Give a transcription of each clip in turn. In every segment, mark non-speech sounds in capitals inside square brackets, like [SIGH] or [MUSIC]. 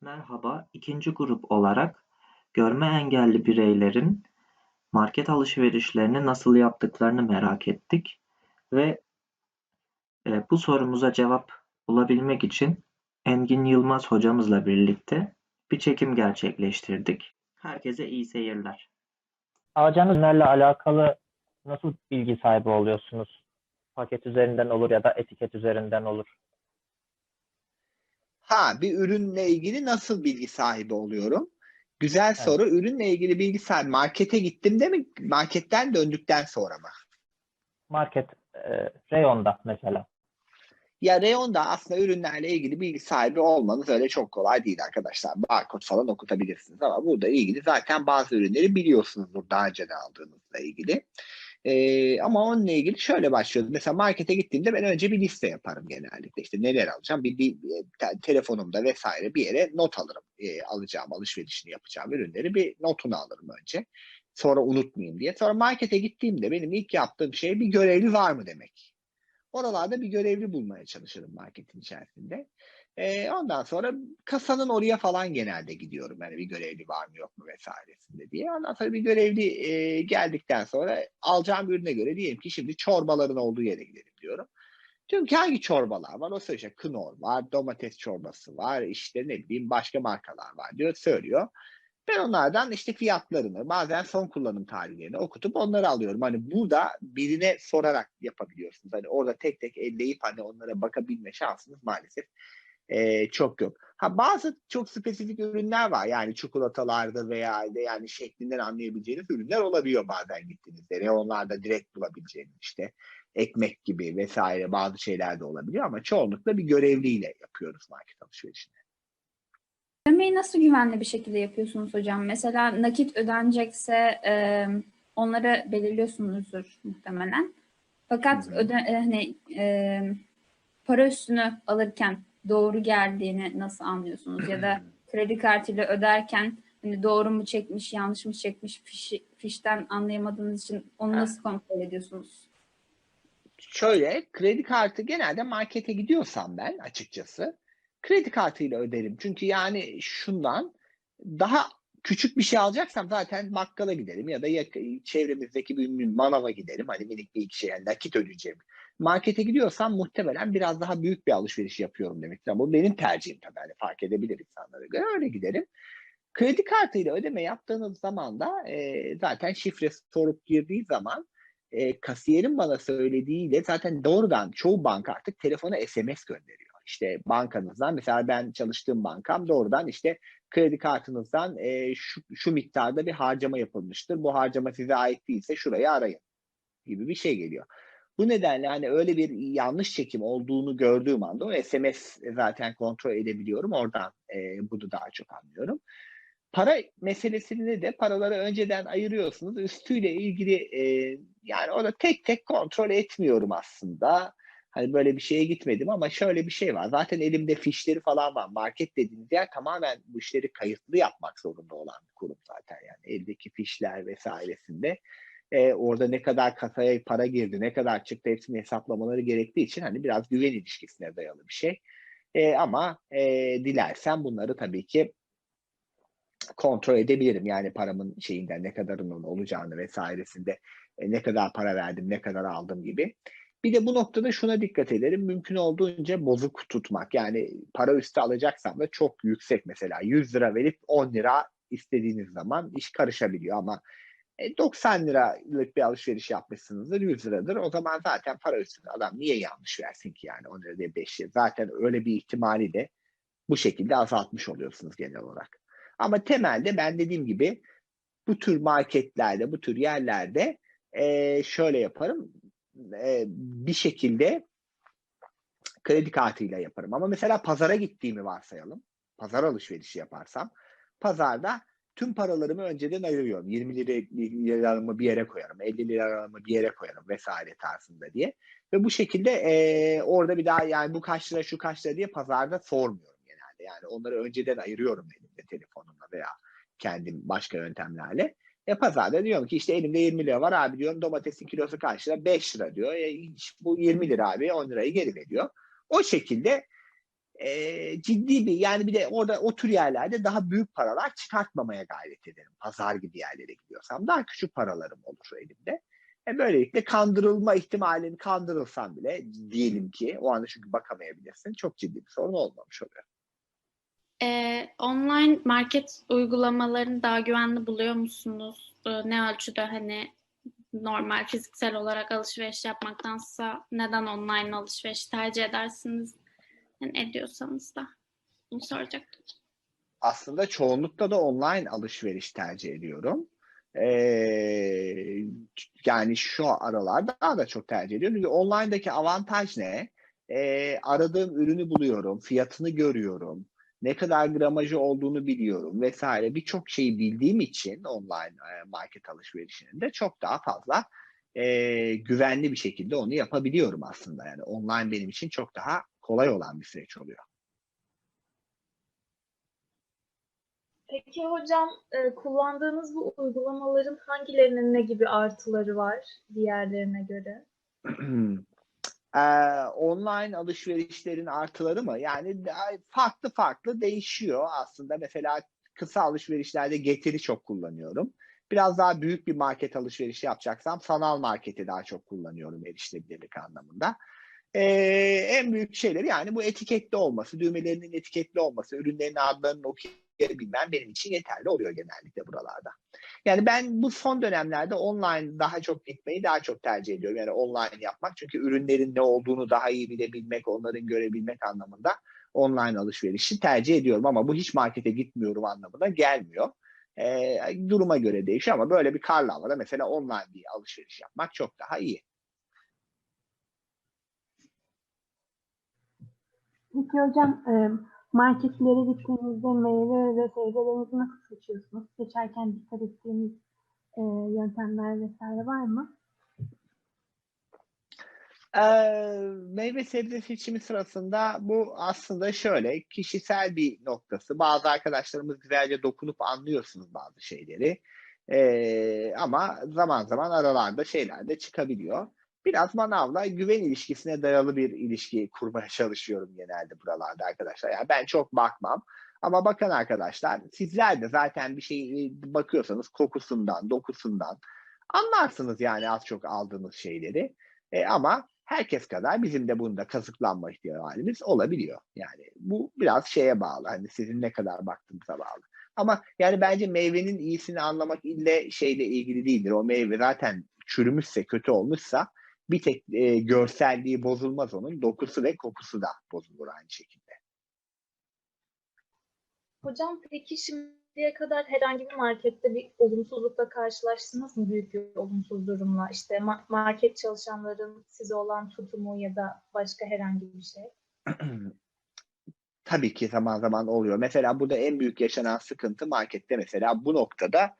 Merhaba, ikinci grup olarak görme engelli bireylerin market alışverişlerini nasıl yaptıklarını merak ettik ve e, bu sorumuza cevap bulabilmek için Engin Yılmaz hocamızla birlikte bir çekim gerçekleştirdik. Herkese iyi seyirler. alacağınız ürünlerle alakalı nasıl bilgi sahibi oluyorsunuz? Paket üzerinden olur ya da etiket üzerinden olur. Ha, bir ürünle ilgili nasıl bilgi sahibi oluyorum? Güzel Evet. soru. Ürünle ilgili bilgi sahibi. Markete gittim de mi? Marketten döndükten sonra mı? Market, e, reyonda mesela. Ya reyonda aslında ürünlerle ilgili bilgi sahibi olmanız öyle çok kolay değil arkadaşlar. Barkod falan okutabilirsiniz ama burada ilgili zaten bazı ürünleri biliyorsunuzdur daha önce aldığınızla ilgili. Ee, ama onunla ilgili şöyle başlıyoruz. Mesela markete gittiğimde ben önce bir liste yaparım genellikle. İşte neler alacağım? Bir, bir, bir te- telefonumda vesaire bir yere not alırım. Ee, alacağım, alışverişini yapacağım ürünleri bir notunu alırım önce. Sonra unutmayayım diye. Sonra markete gittiğimde benim ilk yaptığım şey bir görevli var mı demek. Oralarda bir görevli bulmaya çalışırım marketin içerisinde. Ee, ondan sonra kasanın oraya falan genelde gidiyorum. Yani bir görevli var mı yok mu vesairesinde diye. Ondan sonra bir görevli e, geldikten sonra alacağım ürüne göre diyelim ki şimdi çorbaların olduğu yere gidelim diyorum. Diyorum ki hangi çorbalar var? O söylüyor işte Knorr var, domates çorbası var, işte ne bileyim başka markalar var diyor, söylüyor. Ben onlardan işte fiyatlarını, bazen son kullanım tarihlerini okutup onları alıyorum. Hani burada birine sorarak yapabiliyorsunuz. Hani orada tek tek elleyip hani onlara bakabilme şansınız maalesef eee, çok yok. Ha bazı çok spesifik ürünler var. Yani çikolatalarda veya de yani şeklinden anlayabileceğiniz ürünler olabiliyor bazen gittiğinizde. Reyonlarda direkt bulabileceğiniz işte ekmek gibi vesaire bazı şeyler de olabiliyor ama çoğunlukla bir görevliyle yapıyoruz market alışverişini. Ödemeyi nasıl güvenli bir şekilde yapıyorsunuz hocam? Mesela nakit ödenecekse e, onları belirliyorsunuzdur muhtemelen. Fakat Hı hı. öde, e, hani e, para üstünü alırken doğru geldiğini nasıl anlıyorsunuz? Ya da [CLEARS THROAT] kredi kartıyla öderken hani doğru mu çekmiş, yanlış mı çekmiş fişi, fişten anlayamadığınız için onu nasıl kontrol ediyorsunuz? Şöyle kredi kartı genelde markete gidiyorsam ben açıkçası kredi kartıyla öderim. Çünkü yani şundan daha küçük bir şey alacaksam zaten bakkala giderim ya da çevremizdeki bir bir manava giderim. Hani minik bir iki şey yani nakit ödeyeceğim. Markete gidiyorsam muhtemelen biraz daha büyük bir alışveriş yapıyorum demektir. Ama bu benim tercihim tabii. Hani fark edebilir insanlara göre öyle giderim. Kredi kartıyla ödeme yaptığınız zaman da e, zaten şifre sorup girdiği zaman e, kasiyerin bana söylediğiyle zaten doğrudan çoğu banka artık telefona SMS gönderiyor. İşte bankanızdan mesela ben çalıştığım bankam doğrudan işte kredi kartınızdan e, şu, şu miktarda bir harcama yapılmıştır. Bu harcama size ait değilse şurayı arayın gibi bir şey geliyor. Bu nedenle hani öyle bir yanlış çekim olduğunu gördüğüm anda o SMS zaten kontrol edebiliyorum. Oradan e, bunu daha çok anlıyorum. Para meselesini de paraları önceden ayırıyorsunuz. Üstüyle ilgili e, yani orada tek tek kontrol etmiyorum aslında. Hani böyle bir şeye gitmedim ama şöyle bir şey var. Zaten elimde fişleri falan var. Market dediğiniz yer tamamen bu işleri kayıtlı yapmak zorunda olan bir kurum zaten. Yani eldeki fişler vesairesinde e, orada ne kadar kasaya para girdi, ne kadar çıktı hepsini hesaplamaları gerektiği için hani biraz güven ilişkisine dayalı bir şey. E, ama e, dilersen bunları tabii ki kontrol edebilirim. Yani paramın şeyinden ne kadarının olacağını vesairesinde e, ne kadar para verdim, ne kadar aldım gibi. Bir de bu noktada şuna dikkat ederim. Mümkün olduğunca bozuk tutmak. Yani para üstü alacaksam da çok yüksek mesela 100 lira verip 10 lira istediğiniz zaman iş karışabiliyor ama e, 90 liralık bir alışveriş yapmışsınızdır 100 liradır. O zaman zaten para üstünde adam niye yanlış versin ki yani 10 lira değil 5 lira. Zaten öyle bir ihtimali de bu şekilde azaltmış oluyorsunuz genel olarak. Ama temelde ben dediğim gibi bu tür marketlerde, bu tür yerlerde eee, şöyle yaparım. Eee, bir şekilde kredi kartıyla yaparım. Ama mesela pazara gittiğimi varsayalım. Pazar alışverişi yaparsam pazarda tüm paralarımı önceden ayırıyorum. 20 lira, liramı bir yere koyarım, 50 liramı bir yere koyarım vesaire tarzında diye. Ve bu şekilde eee, orada bir daha yani bu kaç lira şu kaç lira diye pazarda sormuyorum genelde. Yani onları önceden ayırıyorum elimde telefonumla veya kendim başka yöntemlerle. E pazarda diyorum ki işte elimde 20 lira var abi diyorum domatesin kilosu kaç lira? 5 lira diyor. E, bu 20 lira abi 10 lirayı geri veriyor. O şekilde e, ciddi bir yani bir de orada o tür yerlerde daha büyük paralar çıkartmamaya gayret ederim. Pazar gibi yerlere gidiyorsam daha küçük paralarım olur elimde. E böylelikle kandırılma ihtimalini kandırılsam bile diyelim ki o anda çünkü bakamayabilirsin. Çok ciddi bir sorun olmamış oluyor. Ee, online market uygulamalarını daha güvenli buluyor musunuz? Ee, ne ölçüde hani normal fiziksel olarak alışveriş yapmaktansa neden online alışveriş tercih edersiniz? Yani ediyorsanız da bunu soracaktım. aslında çoğunlukla da online alışveriş tercih ediyorum. Ee, yani şu aralar daha da çok tercih ediyorum. Çünkü online'daki avantaj ne? Ee, aradığım ürünü buluyorum, fiyatını görüyorum, ne kadar gramajı olduğunu biliyorum vesaire. Birçok şeyi bildiğim için online e, market alışverişinin de çok daha fazla e, güvenli bir şekilde onu yapabiliyorum aslında. Yani online benim için çok daha kolay olan bir süreç oluyor. Peki hocam e, kullandığınız bu uygulamaların hangilerinin ne gibi artıları var diğerlerine göre? [CLEARS THROAT] Online alışverişlerin artıları mı? Yani farklı farklı değişiyor aslında. Mesela kısa alışverişlerde Getir'i çok kullanıyorum. Biraz daha büyük bir market alışverişi yapacaksam sanal marketi daha çok kullanıyorum erişilebilirlik anlamında. Eee, en büyük şeyleri yani bu etiketli olması, düğmelerinin etiketli olması, ürünlerin adlarını okuyabilmem benim için yeterli oluyor genellikle buralarda. Yani ben bu son dönemlerde online daha çok gitmeyi daha çok tercih ediyorum. Yani online yapmak çünkü ürünlerin ne olduğunu daha iyi bilebilmek, onların görebilmek anlamında online alışverişi tercih ediyorum. Ama bu hiç markete gitmiyorum anlamına gelmiyor. Ee, duruma göre değişiyor ama böyle bir havada mesela online bir alışveriş yapmak çok daha iyi. Peki hocam e, marketlere gittiğinizde meyve ve sebzelerinizi nasıl seçiyorsunuz? Seçerken dikkat ettiğiniz e, yöntemler vesaire var mı? Ee, meyve sebze seçimi sırasında bu aslında şöyle kişisel bir noktası. Bazı arkadaşlarımız güzelce dokunup anlıyorsunuz bazı şeyleri. Ee, ama zaman zaman aralarda şeyler de çıkabiliyor. Biraz manavla güven ilişkisine dayalı bir ilişki kurmaya çalışıyorum genelde buralarda arkadaşlar. Yani ben çok bakmam. Ama bakan arkadaşlar sizler de zaten bir şey bakıyorsanız kokusundan, dokusundan anlarsınız yani az çok aldığınız şeyleri. E, ama herkes kadar bizim de bunda kazıklanma ihtimalimiz olabiliyor. Yani bu biraz şeye bağlı. Hani sizin ne kadar baktığınıza bağlı. Ama yani bence meyvenin iyisini anlamak ille şeyle ilgili değildir. O meyve zaten çürümüşse, kötü olmuşsa bir tek e, görselliği bozulmaz onun. Dokusu ve kokusu da bozulur aynı şekilde. Hocam peki şimdiye kadar herhangi bir markette bir olumsuzlukla karşılaştınız mı? Büyük bir olumsuz durumla. İşte ma- market çalışanların size olan tutumu ya da başka herhangi bir şey. [CLEARS THROAT] Tabii ki zaman zaman oluyor. Mesela burada en büyük yaşanan sıkıntı markette mesela bu noktada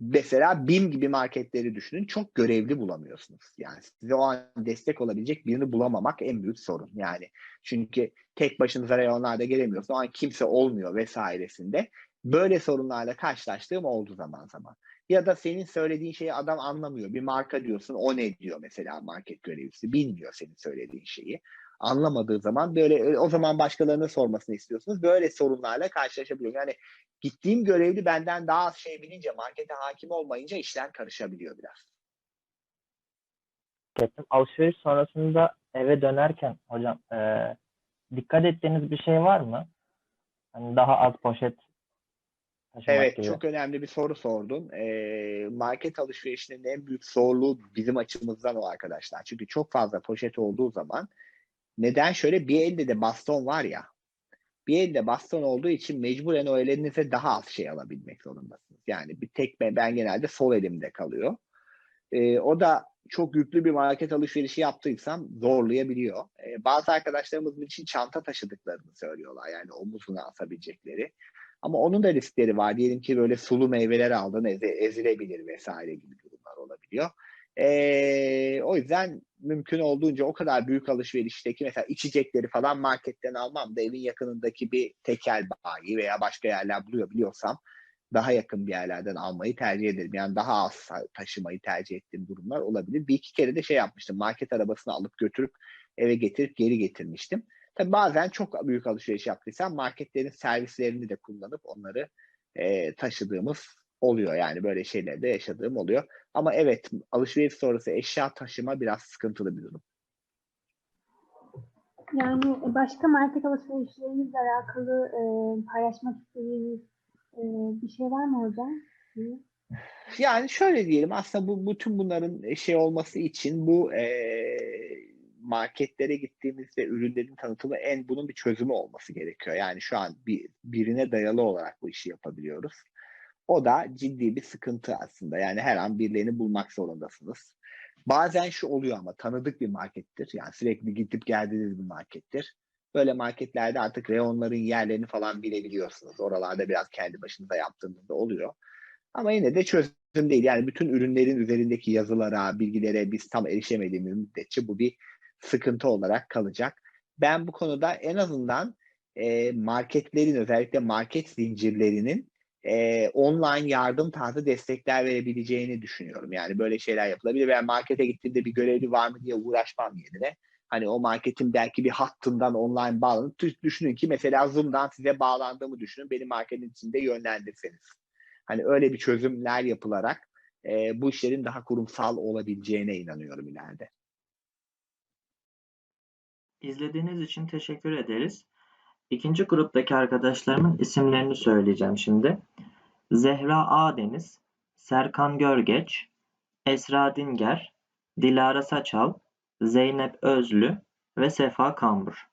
mesela BİM gibi marketleri düşünün. Çok görevli bulamıyorsunuz. Yani size o an destek olabilecek birini bulamamak en büyük sorun. Yani çünkü tek başınıza reyonlarda gelemiyorsun. O an kimse olmuyor vesairesinde. Böyle sorunlarla karşılaştığım oldu zaman zaman. Ya da senin söylediğin şeyi adam anlamıyor. Bir marka diyorsun o ne diyor mesela market görevlisi. Bilmiyor senin söylediğin şeyi. Anlamadığı zaman böyle o zaman başkalarına sormasını istiyorsunuz. Böyle sorunlarla karşılaşabiliyor. Yani gittiğim görevli benden daha az şey bilince markete hakim olmayınca işler karışabiliyor biraz. Ettim. Alışveriş sonrasında eve dönerken hocam e, dikkat ettiğiniz bir şey var mı? Hani daha az poşet taşımak Evet, gibi. çok önemli bir soru sordun. Ee, market alışverişinin en büyük zorluğu bizim açımızdan o arkadaşlar. Çünkü çok fazla poşet olduğu zaman neden şöyle bir elde de baston var ya. Bir elde baston olduğu için mecburen o elinize daha az şey alabilmek zorundasınız. Yani bir tek ben, genelde sol elimde kalıyor. Ee, o da çok yüklü bir market alışverişi yaptıysam zorlayabiliyor. Ee, bazı arkadaşlarımız için çanta taşıdıklarını söylüyorlar. Yani omuzuna asabilecekleri. Ama onun da riskleri var. Diyelim ki böyle sulu meyveler aldın ezilebilir vesaire gibi durumlar olabiliyor. Ee, o yüzden mümkün olduğunca o kadar büyük alışverişteki mesela içecekleri falan marketten almam da evin yakınındaki bir tekel bayi veya başka yerler buluyor biliyorsam daha yakın bir yerlerden almayı tercih ederim. Yani daha az taşımayı tercih ettiğim durumlar olabilir. Bir iki kere de şey yapmıştım. Market arabasını alıp götürüp eve getirip geri getirmiştim. Tabii bazen çok büyük alışveriş yaptıysam marketlerin servislerini de kullanıp onları e, taşıdığımız oluyor. Yani böyle şeyler de yaşadığım oluyor. Ama evet alışveriş sonrası eşya taşıma biraz sıkıntılı bir durum. Yani başka market alışverişlerinizle alakalı e, paylaşmak istediğiniz e, bir şey var mı hocam? Yani şöyle diyelim aslında bu bütün bunların şey olması için bu eee, marketlere gittiğimizde ürünlerin tanıtımı en bunun bir çözümü olması gerekiyor. Yani şu an bir birine dayalı olarak bu işi yapabiliyoruz. O da ciddi bir sıkıntı aslında. Yani her an birilerini bulmak zorundasınız. Bazen şu oluyor ama tanıdık bir markettir. Yani sürekli gidip geldiğiniz bir markettir. Böyle marketlerde artık reyonların yerlerini falan bilebiliyorsunuz. Oralarda biraz kendi başınıza yaptığınızda oluyor. Ama yine de çözüm değil. Yani bütün ürünlerin üzerindeki yazılara, bilgilere biz tam erişemediğimiz müddetçe bu bir sıkıntı olarak kalacak. Ben bu konuda en azından marketlerin özellikle market zincirlerinin e, online yardım tarzı destekler verebileceğini düşünüyorum. Yani böyle şeyler yapılabilir. Ben markete gittiğimde bir görevli var mı diye uğraşmam yerine. Hani o marketin belki bir hattından online bağlanıp düşünün ki mesela Zoom'dan size bağlandığımı düşünün. Beni marketin içinde yönlendirseniz. Hani öyle bir çözümler yapılarak e, bu işlerin daha kurumsal olabileceğine inanıyorum ileride. İzlediğiniz için teşekkür ederiz. İkinci gruptaki arkadaşlarımın isimlerini söyleyeceğim şimdi. Zehra Adeniz, Serkan Görgeç, Esra Dinger, Dilara Saçal, Zeynep Özlü ve Sefa Kambur.